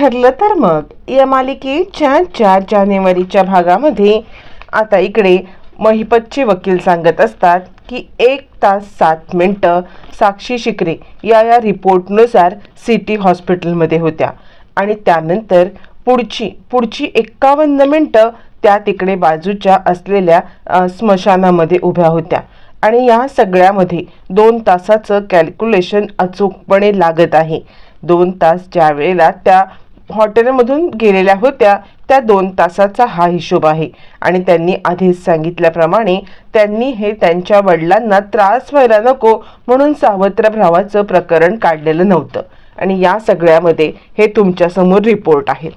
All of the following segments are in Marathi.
ठरलं तर मग. या मालिकेच्या चार जानेवारीच्या भागामध्ये आता इकडे महिपतचे वकील सांगत असतात की एक तास सात मिनटं साक्षी शिकरे या या रिपोर्टनुसार सिटी हॉस्पिटलमध्ये होत्या. आणि त्यानंतर पुढची पुढची एक्कावन्न मिनटं त्या तिकडे बाजूच्या असलेल्या स्मशानामध्ये उभ्या होत्या. आणि या सगळ्यामध्ये दोन तासाचं कॅल्क्युलेशन अचूकपणे लागत आहे. दोन तास ज्या वेळेला त्या हॉटेलमधून गेलेल्या होत्या त्या दोन तासाचा हा हिशोब आहे. आणि त्यांनी आधीच सांगितल्याप्रमाणे त्यांनी हे त्यांच्या वडिलांना त्रास व्हायला नको म्हणून सावत्र भावाचं प्रकरण काढलेलं नव्हतं. आणि या सगळ्यामध्ये हे तुमच्यासमोर रिपोर्ट आहे.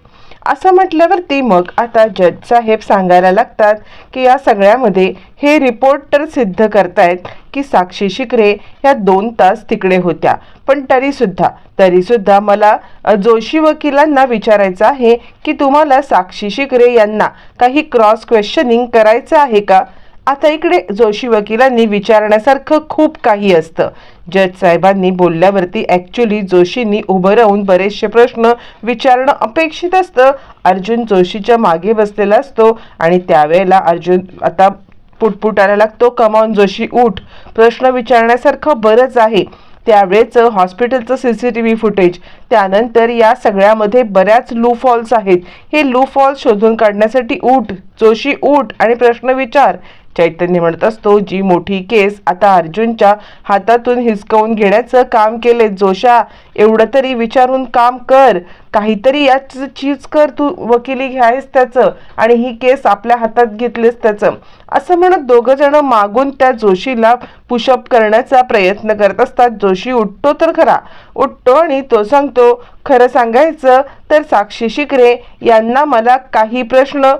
असं म्हटल्यावरती मग आता जज साहेब सांगायला लागतात की या सगळ्यामध्ये हे रिपोर्ट तर सिद्ध करतायत की साक्षी शिकरे ह्या दोन तास तिकडे होत्या. पण तरीसुद्धा तरीसुद्धा मला जोशी वकिलांना विचारायचं आहे की तुम्हाला साक्षी शिकरे यांना काही क्रॉस क्वेश्चनिंग करायचं आहे का? आता इकडे जोशी वकिलांनी विचारण्यासारखं खूप काही असतं. जज साहेबांनी बोलल्यावरती ॲक्च्युली जोशींनी उभं राहून बरेचसे प्रश्न विचारणं अपेक्षित असतं. अर्जुन जोशीच्या मागे बसलेला असतो आणि त्यावेळेला अर्जुन आता पुटपुटायला लागतो कमावून जोशी उठ. प्रश्न विचारण्यासारखं बरंच आहे. त्यावेळेचं हॉस्पिटलचं C C T V footage त्यानंतर या सगळ्यामध्ये बऱ्याच लू फॉल्स आहेत. हे लू फॉल्स शोधून काढण्यासाठी उठ जोशी उठ आणि प्रश्न विचार. चैतन्य म्हणत असतो जी मोठी केस आता अर्जुनच्या हातातून हिसकवून घेण्याचं काम केले जोशा एवढं तरी विचारून काम कर. काहीतरी याच चीज कर तू वकिली घ्यायस त्याचं आणि ही केस आपल्या हातात घेतलीस त्याचं. असं म्हणत दोघं जण मागून त्या जोशीला पुशअप करण्याचा प्रयत्न करत असतात. जोशी उठतो तर खरा. उठतो आणि तो सांगतो खरं सांगायचं तर साक्षी शिकरे यांना मला काही प्रश्न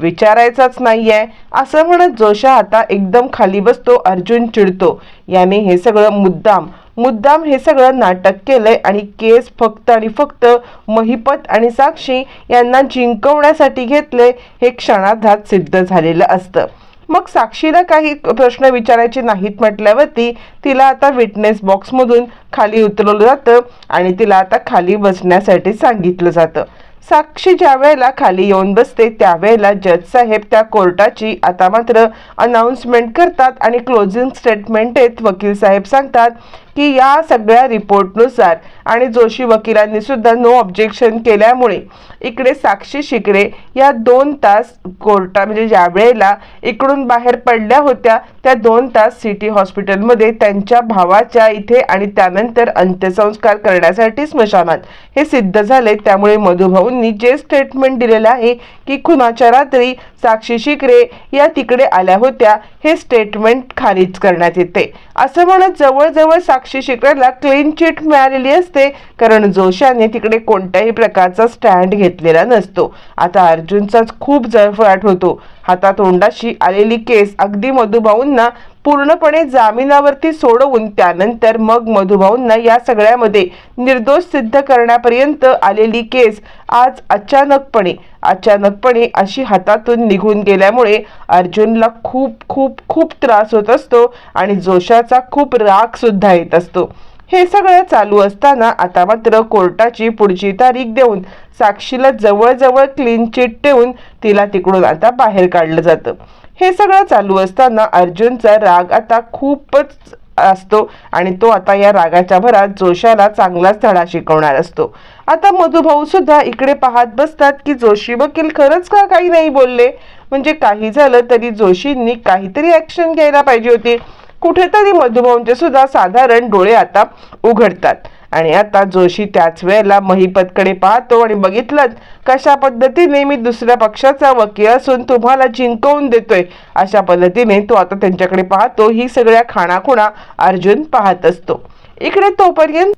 विचारायचाच नाहीये. असं म्हणत जोशा आता एकदम खाली बसतो अर्जुन चिडतो. याने हे सगळं मुद्दाम मुद्दाम हे सगळं नाटक केलंय आणि केस फक्त आणि फक्त महिपत आणि साक्षी यांना जिंकवण्यासाठी घेतले हे क्षणार्धात सिद्ध झालेलं असतं. मग साक्षीला काही प्रश्न विचारायचे नाहीत म्हटल्यावरती तिला आता विटनेस बॉक्समधून खाली उतरवलं जातं आणि तिला आता खाली बसण्यासाठी सांगितलं जातं. साक्षी ज्या वेळेला खाली येऊन बसते त्यावेळेला जज साहेब त्या कोर्टाची आता मात्र अनाऊन्समेंट करतात आणि क्लोजिंग स्टेटमेंट येत वकील साहेब सांगतात की या सगळ्या रिपोर्टनुसार आणि जोशी वकिलांनी सुद्धा नो ऑब्जेक्शन केल्यामुळे इकडे साक्षी शिकरे या दोन तास कोर्टा म्हणजे ज्या वेळेला इकडून बाहेर पडल्या होत्या त्या दोन तास सिटी हॉस्पिटलमध्ये त्यांच्या भावाच्या इथे आणि त्यानंतर अंत्यसंस्कार करण्यासाठी स्मशानात. हे सिद्ध झाले त्यामुळे मधुभाऊंनी जे स्टेटमेंट दिलेलं आहे की खुनाच्या रात्री साक्षी शिकरे या तिकडे आल्या होत्या हे स्टेटमेंट खारिज करण्यात येते. असं म्हणत जवळजवळ साक्षी शिकरेला क्लीन चिट मिळालेली असते. कारण जोशाने तिकडे कोणत्याही प्रकारचा स्टँड घेतलेला नसतो. आता अर्जुनचाच खूप जळफळाट होतो. हातातोंडाशी आलेली केस अगदी मधुभाऊंना पूर्णपणे जामिनावरती सोडवून त्यानंतर मग मधुभाऊंना या सगळ्यामध्ये निर्दोष सिद्ध करण्यापर्यंत आलेली केस आज अचानकपणे अचानकपणे अशी हातातून निघून गेल्यामुळे अर्जुनला खूप खूप खूप त्रास होत असतो आणि जोशाचा खूप राग सुद्धा येत असतो. हे सगळं चालू असताना आता मात्र कोर्टाची पुढची तारीख देऊन साक्षीला जवळजवळ क्लीन चिट ठेवून तिला तिकडून आता बाहेर काढलं जातं. हे सगळं चालू असताना अर्जुनचा राग आता खूपच असतो आणि तो आता या रागाच्या भरात जोशाला चांगलाच धडा शिकवणार असतो. आता मधुभाऊ सुद्धा इकडे पाहत बसतात की जोशी वकील खरंच का काही नाही बोलले? म्हणजे काही झालं तरी जोशींनी काहीतरी ऍक्शन घ्यायला पाहिजे होती. कुठेतरी मधुभाऊंचे सुद्धा साधारण डोळे आता उघडतात. आणि आता जोशी त्याच वेळेला महिपतकडे पाहतो आणि बघितलं कशा पद्धतीने मी दुसऱ्या पक्षाचा वकील असून तुम्हाला जिंकवून देतोय. अशा पद्धतीने तो आता त्यांच्याकडे पाहतो. ही सगळ्या खाणाखुणा अर्जुन पाहत असतो. इकडे तोपर्यंत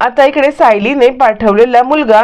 आता इकडे सायलीने पाठवलेला मुलगा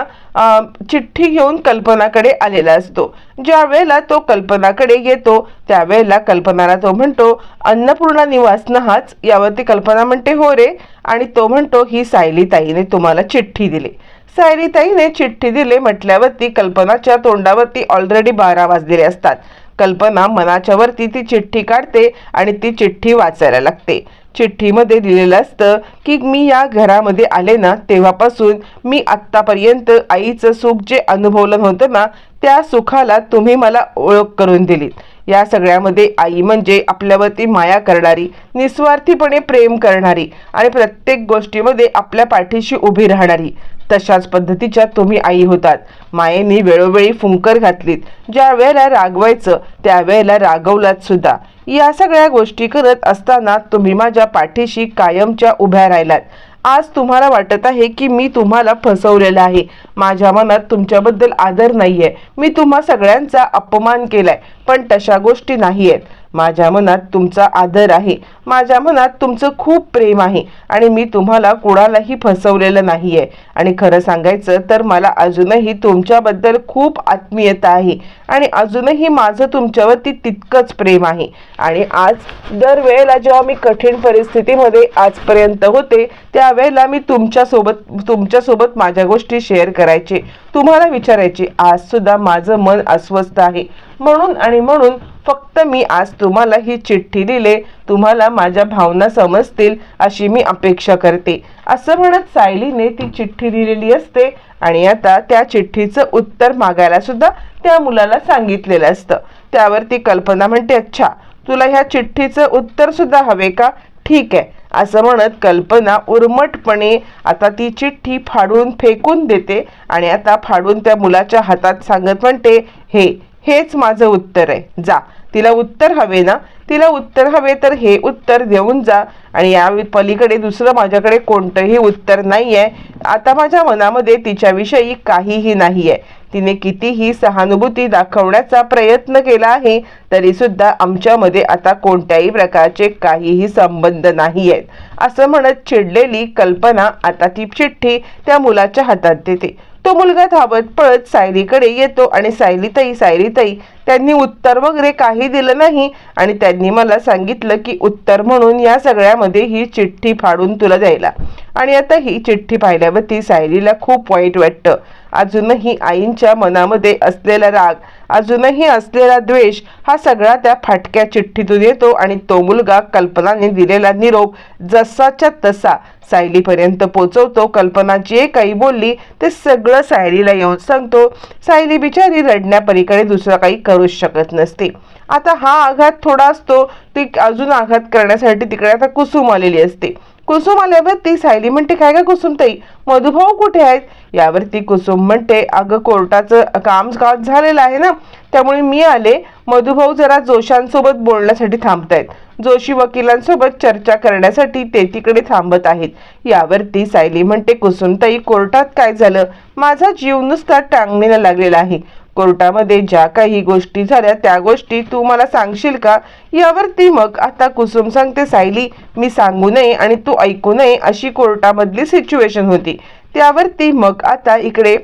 चिठ्ठी घेऊन कल्पनाकडे आलेला असतो. ज्या वेळेला तो कल्पनाकडे येतो त्यावेळेला कल्पनाला तो म्हणतो अन्नपूर्णा निवास नहाच यावरती कल्पना म्हणते हो रे. आणि तो म्हणतो ही सायली ताईने तुम्हाला चिठ्ठी दिली. सायली ताईने चिठ्ठी दिले म्हटल्यावरती कल्पनाच्या तोंडावरती ऑलरेडी बारा वाजलेले असतात. कल्पना मनाच्या वरती ती चिठ्ठी काढते आणि ती चिठ्ठी वाचायला लागते. चिठ्ठीमध्ये लिहिलेलं असतं की मी या घरामध्ये आले ना तेव्हापासून मी आत्तापर्यंत आईचं सुख जे अनुभवलं नव्हतं ना त्या सुखाला तुम्ही मला ओळख करून दिलीत. या सगळ्यामध्ये आई म्हणजे आपल्यावरती माया करणारी निस्वार्थीपणे प्रेम करणारी आणि प्रत्येक गोष्टीमध्ये आपल्या पाठीशी उभी राहणारी. तशाच पद्धतीच्या तुम्ही आई होतात. मायेने वेळोवेळी फुंकर घातलीत. ज्या वेळेला रागवायचं त्यावेळेला रागवलात सुद्धा. या सगळ्या गोष्टी करत असताना तुम्ही माझ्या पाठीशी कायमच्या उभ्या राहिलात. आज तुम्हाला वाटत आहे की मी तुम्हाला फसवलेलं आहे. माझ्या मनात तुमच्याबद्दल आदर नाहीये. मी तुम्हा सगळ्यांचा अपमान केलाय पण तशा गोष्टी नाही आहेत माझ्या मनात तुमचा आदर आहे. माझ्या मनात तुमचं खूप प्रेम आहे. आणि मी तुम्हाला कुणालाही फसवलेलं नाही आहे आणि खरं सांगायचं तर मला अजूनही तुमच्याबद्दल खूप आत्मीयता आहे. आणि अजूनही माझं तुमच्यावरती तितकंच प्रेम आहे. आणि आज दरवेळेला जेव्हा मी कठीण परिस्थितीमध्ये आजपर्यंत होते त्यावेळेला मी तुमच्यासोबत तुमच्यासोबत माझ्या गोष्टी शेअर करायचे तुम्हाला विचारायचे. आज सुद्धा माझं मन अस्वस्थ आहे. म्हणून आणि म्हणून फक्त मी आज तुम्हाला ही चिठ्ठी दिले तुम्हाला माझ्या भावना समजतील अशी मी अपेक्षा करते. असं म्हणत सायलीने ती चिठ्ठी दिलेली असते आणि आता त्या चिठ्ठीचं उत्तर मागायला सुद्धा त्या मुलाला सांगितलेलं असतं. त्यावर ती कल्पना म्हणते अच्छा तुला ह्या चिठ्ठीचं उत्तर सुद्धा हवे का? ठीक आहे असं म्हणत कल्पना उर्मटपणे आता ती चिठ्ठी फाडून फेकून देते आणि आता फाडून त्या मुलाच्या हातात सांगत म्हणते हे हेच माझं उत्तर आहे. जा. तिला उत्तर हवे ना? तिला उत्तर हवे तर हे उत्तर देऊन जा. आणि या पलीकडे दुसरं माझ्याकडे कोणतंही उत्तर नाही आहे आता माझ्या मनामध्ये तिच्याविषयी काहीही नाही आहे तिने कितीही सहानुभूती दाखवण्याचा प्रयत्न केला आहे तरीसुद्धा आमच्यामध्ये आता कोणत्याही प्रकारचे काहीही संबंध नाही आहेत असं म्हणत चिडलेली कल्पना आता ती चिठ्ठी त्या मुलाच्या हातात देते. तो मुलगा धावत पळत सायलीकडे येतो आणि सायलीताई सायलीताई त्यांनी उत्तर वगैरे काही दिलं नाही. आणि त्यांनी मला सांगितलं की उत्तर म्हणून या सगळ्यामध्ये ही चिठ्ठी फाडून तुला द्यायला. आणि आता ही चिठ्ठी पाहिल्यावरती सायलीला खूप वाईट वाटतं. अजूनही आईंच्या मनामध्ये असलेला राग अजूनही असलेला द्वेष हा सगळा त्या फाटक्या चिठ्ठीतून येतो आणि तो मुलगा कल्पनाने दिलेला निरोप जसाच्या तसा सायलीपर्यंत पोचवतो. कल्पना जे काही बोलली ते सगळं सायलीला येऊन सांगतो. सायली बिचारी रडण्यापलीकडे दुसरं काही करूच शकत नसते. आता हा आघात थोडा असतो ती अजून आघात करण्यासाठी तिकडे आता कुसुम आलेली असते. कुसुम आल्यावर ती सायली म्हणते काय का कुसुम ताई मधुभाऊ कुठे आहेत? यावरती कुसुम म्हणते अगं कोर्टाचं काम झालेलं आहे ना त्यामुळे मी आले. मधुभाऊ जरा जोशांसोबत बोलण्यासाठी थांबतायत. जोशी वकिलांसोबत चर्चा करण्यासाठी ते तिकडे थांबत आहेत. यावरती सायली म्हणते कुसुमताई कोर्टात काय झालं? माझा जीव नुसता टांगणीला लागलेला आहे. कोर्टामध्ये ज्या काही गोष्टी झाल्या त्या गोष्टी तू मला सांगशील का? यावरती मग आता कुसुम सांगते सायली मी सांगू नये आणि तू ऐकू नये अशी कोर्टामधली सिच्युएशन होती. त्यावरती मग आता इकडे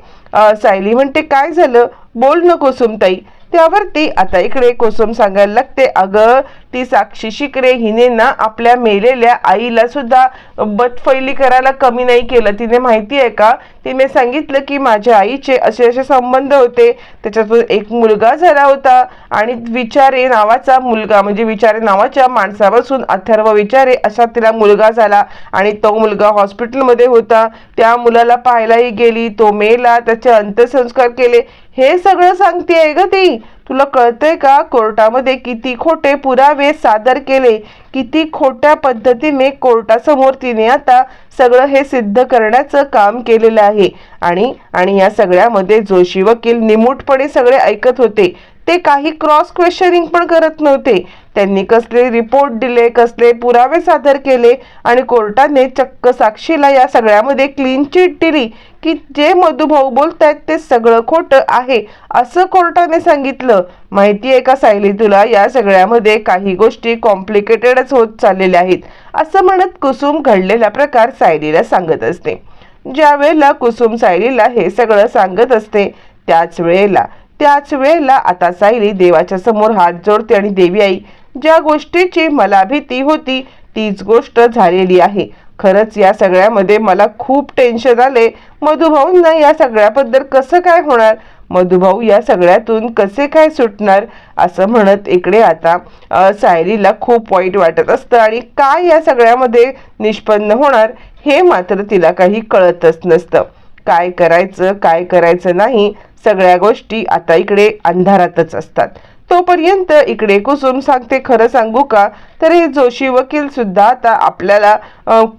सायली म्हणते काय झालं? बोल न कुसुमताई त्यावरती आता इकडे कुसुम सांगायला लागते अगं ती साक्षी शिकरे हिने ना आपल्या मेलेल्या आईला सुद्धा बदफैली करायला कमी नाही केलं. तिने माहिती आहे का? तिने सांगितलं की माझ्या आईचे असे असे संबंध होते. त्याच्यातून एक मुलगा झाला होता आणि विचारे नावाचा मुलगा म्हणजे विचारे नावाच्या माणसापासून अथर्व विचारे असा तिला मुलगा झाला आणि तो मुलगा हॉस्पिटलमध्ये होता. त्या मुलाला पाहायलाही गेली तो मेला त्याचे अंत्यसंस्कार केले. हे सगळं सांगते आहे ग ती. तुला कळतंय का कोर्टामध्ये किती खोटे पुरावे सादर केले? किती खोट्या पद्धतीने कोर्टासमोर तिने आता सगळं हे सिद्ध करण्याचं काम केलेलं आहे. आणि आणि या सगळ्यामध्ये जोशी वकील निमूटपणे सगळे ऐकत होते. ते काही क्रॉस क्वेश्चनिंग पण करत नव्हते. त्यांनी कसले रिपोर्ट दिले कसले पुरावे सादर केले आणि कोर्टाने चक्क साक्षीला या सगळ्यामध्ये क्लीन चिट दिली की जे मधुभाऊ बोलत आहेत ते सगळं खोटं आहे असं कोर्टाने सांगितलं. माहिती आहे का सायली तुला या सगळ्यामध्ये काही गोष्टी कॉम्प्लिकेटेडच होत चाललेल्या आहेत असं म्हणत कुसुम घडलेला प्रकार सायलीला सांगत असते. ज्या वेळेला कुसुम सायलीला हे सगळं सांगत असते त्याच वेळेला त्याच वेळेला आता सायली देवाच्या समोर हात जोडते आणि देवी आई ज्या गोष्टीची मला भीती होती तीच गोष्ट झालेली आहे. खरंच या सगळ्यामध्ये मला खूप टेन्शन आले मधुभाऊंना या सगळ्याबद्दल कसं काय होणार? मधुभाऊ या सगळ्यातून कसे काय सुटणार? असं म्हणत इकडे आता सायरीला सायलीला खूप वाईट वाटत असतं आणि काय या सगळ्यामध्ये निष्पन्न होणार हे मात्र तिला काही कळतच नसतं. काय करायचं काय करायचं नाही सगळ्या गोष्टी आता इकडे अंधारातच असतात. तोपर्यंत इकडे कुसुम सांगते खरं सांगू का? तर हे जोशी वकील सुद्धा आता आपल्याला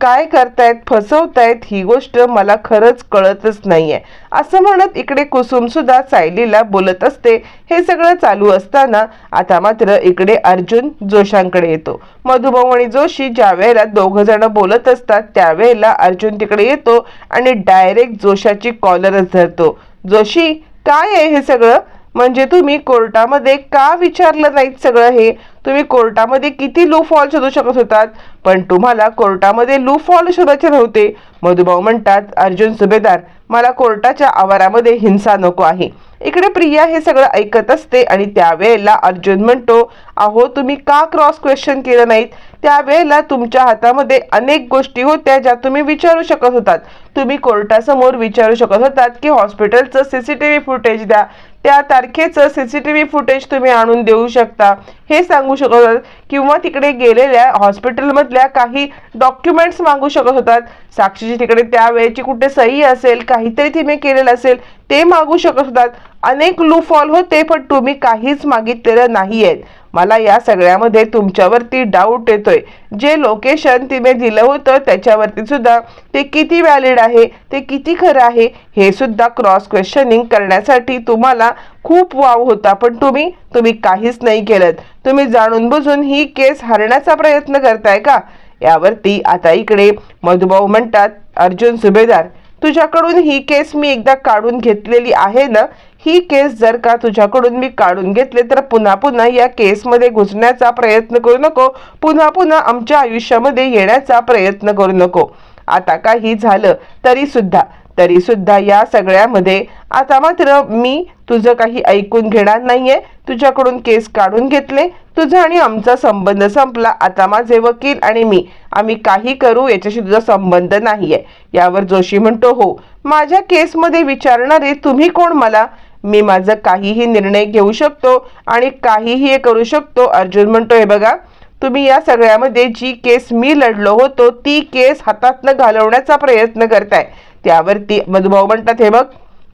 काय करतायत फसवतायत ही गोष्ट मला खरंच कळतच नाहीये. असं म्हणत इकडे कुसुम सुद्धा सायलीला बोलत असते. हे सगळं चालू असताना आता मात्र इकडे अर्जुन जोशांकडे येतो. मधुभाऊ आणि जोशी ज्या वेळेला दोघ जण बोलत असतात त्यावेळेला अर्जुन तिकडे येतो आणि डायरेक्ट जोशाची कॉलरच धरतो. जोशी काय आहे हे सगळं? म्हणजे तुम्ही कोर्टामध्ये का विचारलं नाहीत सगळं हे? तुम्ही कोर्टामध्ये किती लू फॉल शोधू शकत होतात? पण तुम्हाला कोर्टामध्ये लू फॉल शोधायचे नव्हते. मधुभाऊ म्हणतात अर्जुन सुभेदार मला कोर्टाच्या आवारामध्ये हिंसा नको आहे. इकडे प्रिया हे सगळं ऐकत असते आणि त्यावेळेला अर्जुन म्हणतो अहो तुम्ही का क्रॉस क्वेश्चन केलं नाहीत? त्यावेळेला तुमच्या हातामध्ये अनेक गोष्टी होत्या ज्या तुम्ही विचारू शकत होतात. तुम्ही कोर्टासमोर विचारू शकत होतात की हॉस्पिटलचं सीसीटीव्ही फुटेज द्या. त्या तारखेचं सीसीटीव्ही फुटेज तुम्ही आणून देऊ शकता. हे सांगू शकत होतात किंवा तिकडे गेलेल्या हॉस्पिटलमधल्या काही डॉक्युमेंट्स मागू शकत होतात. साक्षीची तिकडे त्यावेळेची कुठे सही असेल काहीतरी तिने केलेलं असेल ते मागू शकत होतात. अनेक लूफॉल होते पण तुम्ही काहीच मागितलेलं नाही आहेत मला या सगळ्यामध्ये तुमच्यावरती डाऊट येतोय. जे लोकेशन तिने दिलं होतं त्याच्यावरती सुद्धा ते किती व्हॅलिड आहे ते किती खरं आहे हे सुद्धा क्रॉस क्वेश्चनिंग करण्यासाठी तुम्हाला खूप वाव होता. पण तुम्ही तुम्ही काहीच नाही केलं तुम्ही जाणून बुजून ही केस हरण्याचा प्रयत्न करताय का? यावरती आता इकडे मधुभाऊ म्हणतात अर्जुन सुभेदार तुझ्याकडून ही केस मी एकदा काढून घेतलेली आहे ना? ही केस जर का तुझ्याकडून मी काढून घेतले तर पुन्हा पुन्हा या केसमध्ये घुसण्याचा प्रयत्न करू नको. पुन्हा पुन्हा आमच्या आयुष्यामध्ये येण्याचा प्रयत्न करू नको. आता काही झालं तरी सुद्धा तरी सुद्धा या सगळ्यामध्ये आता मात्र मी तुझं काही ऐकून घेणार नाहीये. तुझ्याकडून केस काढून घेतले तुझा आणि आमचा संबंध संपला. आता माझे वकील आणि मी आम्ही काही करू याच्याशी तुझा संबंध नाहीये. यावर जोशी म्हणतो हो माझ्या केसमध्ये विचारणारे तुम्ही कोण मला? मी माझं काहीही निर्णय घेऊ शकतो आणि काहीही करू शकतो. अर्जुन म्हणतो हे बघा तुम्ही या सगळ्यामध्ये जी केस मी लढलो होतो ती केस हातातनं घालवण्याचा प्रयत्न करताय. त्यावरती मधुभाऊ म्हणतात हे बघ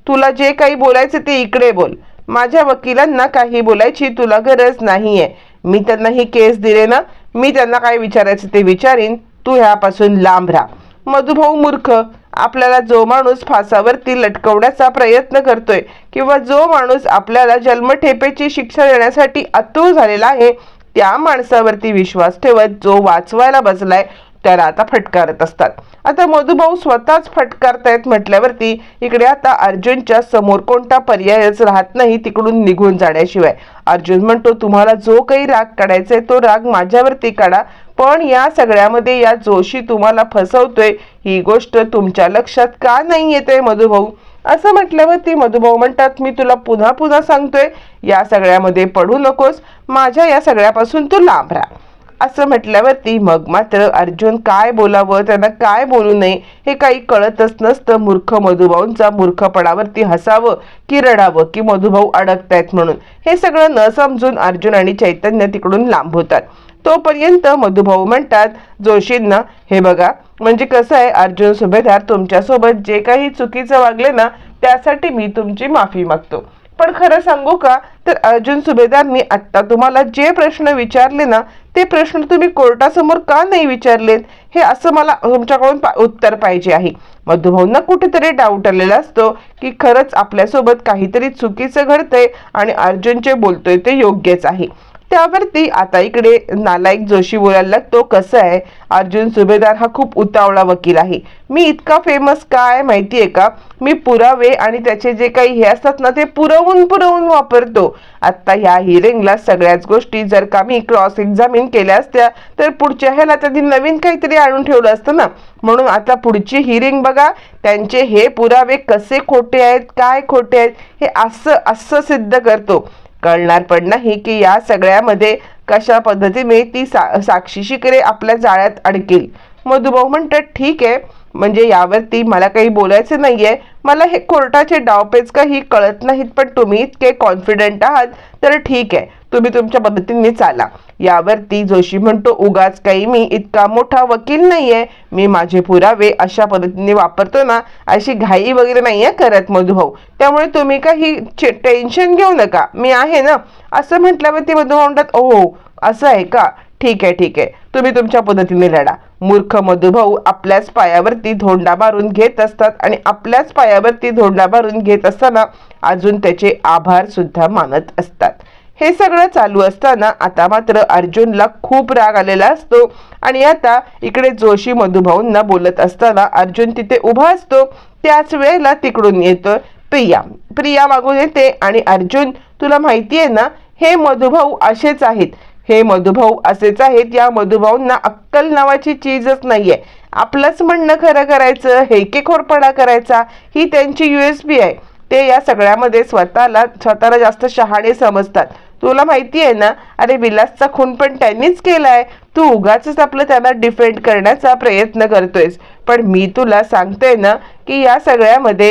तुला जे काही बोलायचं ते इकडे बोल. माझ्या वकिलांना काही बोलायची तुला गरज नाहीये. मी त्यांना ही केस दिले ना मी त्यांना काय विचारायचं ते विचारीन. तू ह्यापासून लांब राहा. मधुभाऊ मूर्ख आपल्याला जो माणूस फासावरती लटकवण्याचा प्रयत्न करतोय किंवा जो माणूस आपल्याला जन्मठेपेची शिक्षा देण्यासाठी अतुळ झालेला आहे त्या माणसावरती विश्वास ठेवत जो वाचवायला बसलाय त्याला आता फटकारत असतात. आता मधुभाऊ स्वतःच फटकारतायत म्हटल्यावरती इकडे आता अर्जुनच्या समोर कोणता पर्यायच राहत नाही तिकडून निघून जाण्याशिवाय. अर्जुन म्हणतो तुम्हाला जो काही राग काढायचा आहे तो राग माझ्यावरती काढा. पण या सगळ्यामध्ये या जोशी तुम्हाला फसवतोय. ही गोष्ट तुमच्या लक्षात का नाही येते मधुभाऊ? असं म्हटल्यावरती मधुभाऊ म्हणतात मी तुला पुन्हा पुन्हा सांगतोय या सगळ्यामध्ये पडू नकोस. माझ्या या सगळ्यापासून तू लांब राहा. असं म्हटल्यावरती मग मात्र अर्जुन काय बोलावं त्यांना काय बोलू नये हे काही कळतच नसतं. मूर्ख मधुभाऊंचा मूर्खपणावरती हसावं की रडावं की मधुभाऊ अडकतायत म्हणून. हे सगळं न समजून अर्जुन आणि चैतन्य तिकडून लांब होतात. तोपर्यंत मधुभाऊ म्हणतात जोशींना हे बघा म्हणजे कसं आहे अर्जुन सुभेदार तुमच्यासोबत जे काही चुकीचं वागले ना त्यासाठी मी तुमची माफी मागतो. पण खरं सांगू का? तर अर्जुन सुभेदारनी आत्ता तुम्हाला जे प्रश्न विचारले ना ते प्रश्न तुम्ही कोर्टासमोर का नाही विचारलेत? हे असं मला तुमच्याकडून पा- उत्तर पाहिजे आहे. मधुभाऊंना कुठेतरी डाऊट आलेला असतो की खरंच आपल्यासोबत काहीतरी चुकीचं घडतंय आणि अर्जुन जे बोलतोय ते योग्यच आहे. त्यावरती आता इकडे नालायक जोशी बोलायला लागतो कसं आहे? अर्जुन सुभेदार हा खूप उतावळा वकील आहे. मी इतका फेमस काय माहिती आहे का? मी पुरावे आणि त्याचे जे काही हे असतात ना ते पुरवून पुरवून वापरतो. आत्ता ह्या हिरिंगला सगळ्याच गोष्टी जर का मी क्रॉस एक्झामिन केल्या असत्या तर पुढच्या ह्याला त्यांनी नवीन काहीतरी आणून ठेवलं असतं ना. म्हणून आता पुढची हिरिंग बघा त्यांचे हे पुरावे कसे खोटे आहेत काय खोटे आहेत हे असं असं सिद्ध करतो. कळणार पण नाही की या सगळ्यामध्ये कशा पद्धतीने ती सा साक्षी शिकरे आपल्या जाळ्यात अडकेल. मधुभाऊ म्हणतात ठीक आहे. म्हणजे यावरती मला काही बोलायचं नाही आहे मला हे कोर्टाचे डावपेच काही कळत नाहीत पण तुम्ही इतके कॉन्फिडंट आहात तर ठीक आहे. तुम्ही तुमच्या पद्धतीने चाला. यावरती जोशी म्हणतो उगाच काही मी इतका मोठा वकील नाही आहे मी माझे पुरावे अशा पद्धतीने वापरतो ना अशी घाई वगैरे नाही आहे करत मधुभाऊ. त्यामुळे तुम्ही काही टेन्शन घेऊ नका. मी आहे ना. असं म्हटल्यावरती मधुभाऊ म्हणतात ओहो असं आहे का? ठीक आहे ठीक आहे. तुम्ही तुमच्या पद्धतीने लढा. मूर्ख मधुभाऊ आपल्याच पायावरती धोंडा मारून घेत असतात आणि आपल्याच पायावरती धोंडा मारून घेत असताना अजून त्याचे आभार सुद्धा मानत असतात. हे सगळं चालू असताना आता मात्र अर्जुनला खूप राग आलेला असतो आणि आता इकडे जोशी मधुभाऊंना बोलत असताना अर्जुन तिथे उभा असतो. त्याच वेळेला तिकडून येतो प्रिया. प्रिया मागून येते आणि अर्जुन तुला माहिती आहे ना हे मधुभाऊ असेच आहेत. हे मधुभाऊ असेच आहेत. या मधुभाऊंना अक्कल नावाची चीजच नाहीये. आपलंच म्हणणं खरं करायचं हेकेखोरपणा करायचा ही त्यांची यू एस बी आहे. ते या सगळ्यामध्ये स्वतःला स्वतःला जास्त शहाणे समजतात. तुला माहिती आहे ना अरे विलासचा खून पण त्यांनीच केलाय. तू उगाच आपलं त्यांना डिफेंड करण्याचा प्रयत्न करतोयस. पण मी तुला सांगते ना की या सगळ्यामध्ये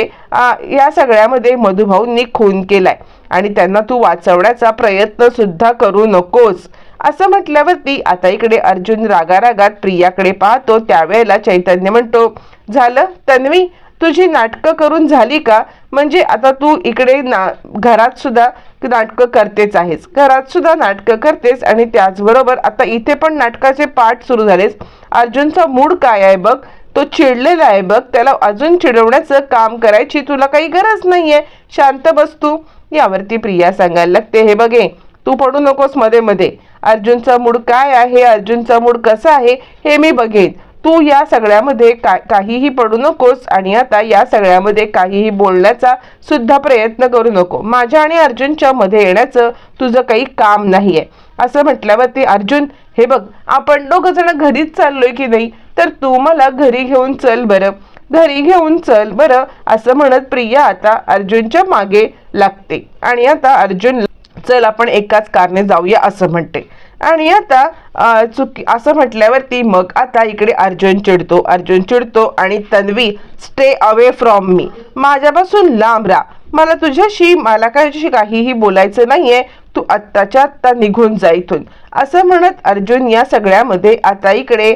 या सगळ्यामध्ये मधुभाऊंनी खून केलाय. आणि त्यांना तू वाचवण्याचा प्रयत्न सुद्धा करू नकोस. असं म्हटल्यावरती आता इकडे अर्जुन रागारागात प्रियाकडे पाहतो त्यावेळेला चैतन्य म्हणतो झालं तन्वी तुझी नाटकं करून झाली का? म्हणजे आता तू इकडे ना घरात सुद्धा नाटकं करतेच आहेस. घरात सुद्धा नाटकं करतेस आणि त्याचबरोबर आता इथे पण नाटकाचे पाठ सुरू झालेस. अर्जुनचा मूड काय आहे बघ? तो चिडलेला आहे बघ. त्याला अजून चिडवण्याचं काम करायची तुला काही गरज नाही आहे शांत बस तू. यावरती प्रिया सांगायला लागते हे बघे तू पडू नकोस मध्ये मध्ये. अर्जुनचा मूड काय आहे? अर्जुनचा मूड कसा आहे? हे मी बघेन. तू या सगळ्यामध्ये का काहीही पडू नकोस आणि आता या सगळ्यामध्ये काहीही बोलण्याचा सुद्धा प्रयत्न करू नको. माझ्या आणि अर्जुनच्या मध्ये येण्याचं तुझं काही काम नाही आहे असं म्हटल्यावरती अर्जुन हे बघ आपण दोघ जण घरीच चाललोय की नाही? तर तू मला घरी घेऊन चल बरं. घरी घेऊन चल बरं असं म्हणत प्रिया आता अर्जुनच्या मागे लागते. आणि आता अर्जुन चल आपण एकाच कारने जाऊया असं म्हणते. आणि आता चुकी असं म्हटल्यावरती मग आता इकडे अर्जुन चिडतो अर्जुन चिडतो आणि Tanvi stay away from me माझ्यापासून लांब राहा. मला तुझ्याशी मला काहीशी काहीही बोलायचं नाहीये. तू आत्ताच्या आत्ता निघून जा इथून. असं म्हणत अर्जुन या सगळ्यामध्ये आता इकडे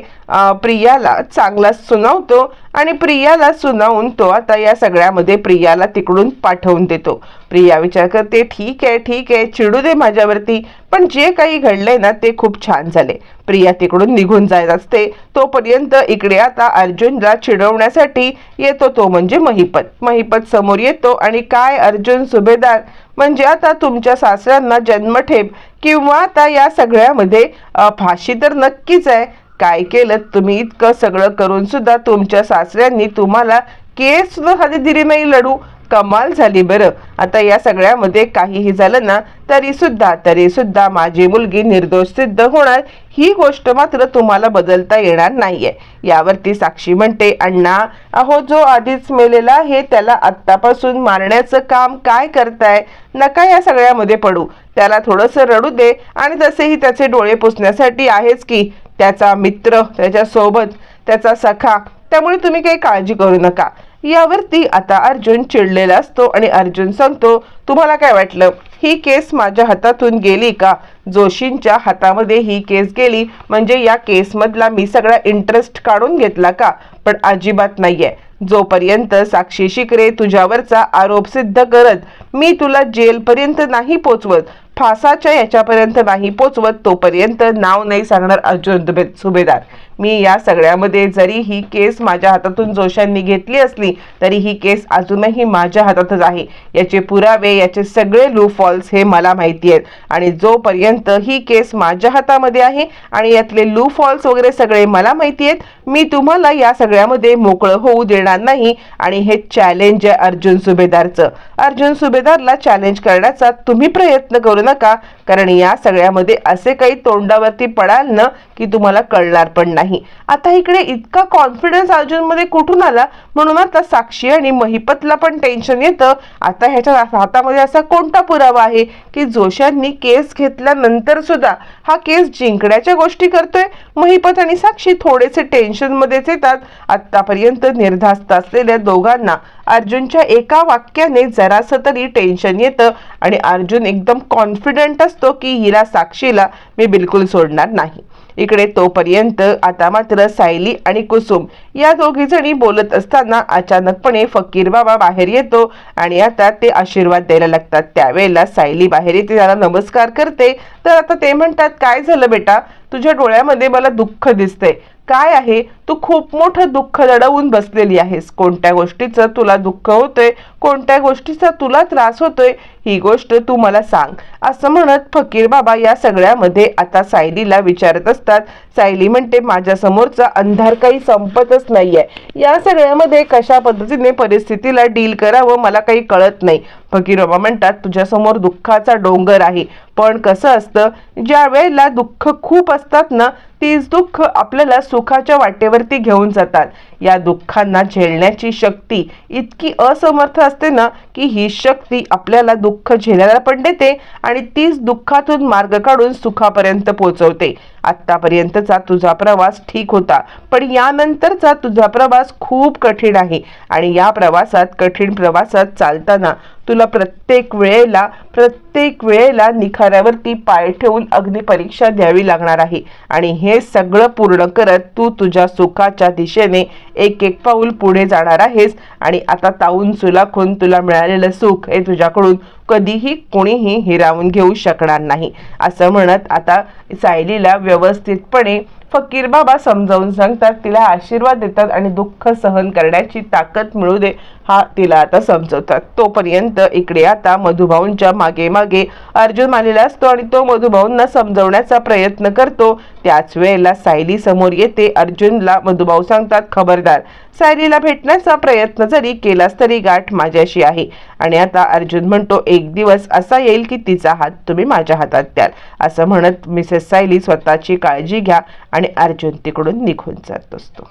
प्रियाला चांगला सुनावतो आणि प्रियाला सुनावून तो आता या सगळ्यामध्ये प्रियाला तिकडून पाठवून देतो. प्रिया विचार करते ठीक आहे ठीक आहे चिडू दे माझ्यावरती पण जे काही घडलंय ना ते खूप छान झाले प्रिया तिकडून निघून जायत असते. तोपर्यंत इकडे आता अर्जुनला चिडवण्यासाठी येतो तो म्हणजे महिपत. महिपत समोर येतो आणि काय अर्जुन सुभेदार? म्हणजे आता तुमच्या सासऱ्यांना जन्मठेप. किंवा आता या सगळ्यामध्ये फाशी तर नक्कीच आहे. काय केलं? तुम्ही इतकं सगळं करून सुद्धा तुमच्या सासऱ्यांनी तुम्हाला केस सुद्धा साधी दिली नाही लढू कमाल झाली बरं. आता या सगळ्यामध्ये काहीही झालं ना तरी सुद्धा तरी सुद्धा माझी मुलगी निर्दोष सिद्ध होणार. ही गोष्ट मात्र तुम्हाला बदलता येणार नाहीये. यावरती साक्षी म्हणते अण्णा अहो जो आधीच मेलेला आहे त्याला आत्तापासून मारण्याचं काम काय करताय? नका या सगळ्यामध्ये पडू. त्याला थोडंसं रडू दे आणि तसेही त्याचे डोळे पुसण्यासाठी आहेच की त्याचा मित्र त्याच्यासोबत त्याचा सखा त्यामुळे तुम्ही काही काळजी करू नका. यावरती आता अर्जुन चिडलेला असतो आणि अर्जुन सांगतो तुम्हाला काय वाटलं? ही केस माझ्या हातातून गेली का? जोशींच्या हातामध्ये ही केस गेली? म्हणजे या केसमधला मी सगळा इंटरेस्ट काढून घेतला का? पण अजिबात नाहीये. जोपर्यंत साक्षी शिकरे तुझ्यावरचा आरोप सिद्ध करत मी तुला जेलपर्यंत नाही पोचवत फासाच्या याच्यापर्यंत नाही पोचवत तोपर्यंत नाव नाही सांगणार अर्जुन सुभेदार. मी या सगळ्यामध्ये जरी ही केस माझ्या हातातून जोशांनी घेतली असली तरी ही केस अजूनही माझ्या हातातच आहे. याचे पुरावे याचे सगळे लू फॉल्स हे मला माहिती आहेत. आणि जोपर्यंत ही केस माझ्या हातामध्ये आहे आणि यातले लू फॉल्स वगैरे सगळे मला माहिती आहेत मी तुम्हाला या सगळ्यामध्ये मोकळं होऊ देणार नाही आणि हे चॅलेंज आहे अर्जुन सुभेदारचं. अर्जुन सुभेदारला चॅलेंज करण्याचा तुम्ही प्रयत्न करू नका कारण या सगळ्यामध्ये असे काही तोंडावरती पडाल ना की तुम्हाला कळणार पण नाही. आता इकडे इतका कॉन्फिडन्स अर्जुनमध्ये कुठून आला? म्हणून आता साक्षी आणि महिपतला पण टेन्शन येतं. आता ह्याच्या हातामध्ये असा कोणता पुरावा आहे की जोशांनी केस घेतल्यानंतर सुद्धा हा केस जिंकण्याच्या गोष्टी करतोय? महिपत आणि साक्षी थोडेसे टेन्शन मध्येच येतात. आतापर्यंत निर्धास्त असलेल्या दोघांना अर्जुनच्या एका वाक्याने जरासं तरी टेन्शन येतं आणि अर्जुन एकदम कॉन्फिडंट असतो की हिला साक्षीला मी बिलकुल सोडणार नाही. इकडे तोपर्यंत आता मात्र सायली आणि कुसुम या दोघी जणी बोलत असताना अचानकपणे फकीर बाबा बाहेर येतो आणि आता ते आशीर्वाद द्यायला लागतात. त्यावेळेला सायली बाहेर येते त्याला नमस्कार करते. तर आता ते म्हणतात काय झालं बेटा? तुझ्या डोळ्यामध्ये मला दुःख दिसतंय. काय आहे? तू खूप मोठं दुःख लढवून बसलेली आहेस. कोणत्या गोष्टीचं तुला दुःख होतंय? कोणत्या गोष्टीचा तुला त्रास होतोय? ही गोष्ट तू मला सांग. असं म्हणत फकीर बाबा या सगळ्यामध्ये आता सायलीला विचारत असतात. सायली म्हणते माझ्या समोरचा अंधार काही संपतच नाहीये. या सगळ्यामध्ये कशा पद्धतीने परिस्थितीला डील करावं मला काही कळत नाही. फकीर म्हणतात तुझ्यासमोर दुःखाचा डोंगर आहे. पण कसं असतं ज्या वेळेला दुःख खूप असतात ना तीच दुःख आपल्याला सुखाच्या वाटेवरती घेऊन जातात. या दुःखांना झेलण्याची शक्ती इतकी असमर्थ असते ना की ही शक्ती आपल्याला दुःख झेलायला पण देते आणि तीच दुःखातून मार्ग काढून सुखापर्यंत पोहोचवते आत्तापर्यंतचा तुझा प्रवास ठीक होता पण यानंतरचा तुझा प्रवास खूप कठीण आहे. आणि या प्रवासात कठीण प्रवासात चालताना तुला प्रत्येक वेळेला प्रत्येक वेळेला निखाऱ्यावरती पाय ठेवून अग्निपरीक्षा द्यावी लागणार आहे. आणि हे सगळं पूर्ण करत तू तुझ्या सुखाच्या दिशेने एक एक पाऊल पुढे जाणार आहेस. आणि आता ताऊन सुलाखून तुला मिळालेलं सुख हे तुझ्याकडून कधीही कोणीही हिरावून घेऊ शकणार नाही. असं म्हणत आता सायलीला व्यवस्थितपणे फकीर बाबा समजावून सांगतात तिला आशीर्वाद देतात आणि दुःख सहन करण्याची ताकद मिळू दे हा तिला आता समजवतात. तोपर्यंत इकडे आता मधुभाऊंच्या मागे मागे अर्जुन आलेला असतो आणि तो मधुभाऊंना समजवण्याचा प्रयत्न करतो. त्याच वेळेला सायली समोर येते अर्जुनला मधुभाऊ सांगतात खबरदार सायलीला भेटण्याचा प्रयत्न जरी केलास तरी गाठ माझ्याशी आहे. आणि आता अर्जुन म्हणतो एक एक दिवस असा येईल की तिचा हात तुम्ही माझ्या हातात द्याल. असं म्हणत मिसेस सायली स्वतःची काळजी घ्या आणि अर्जुन तिकडून निघून जात असतो.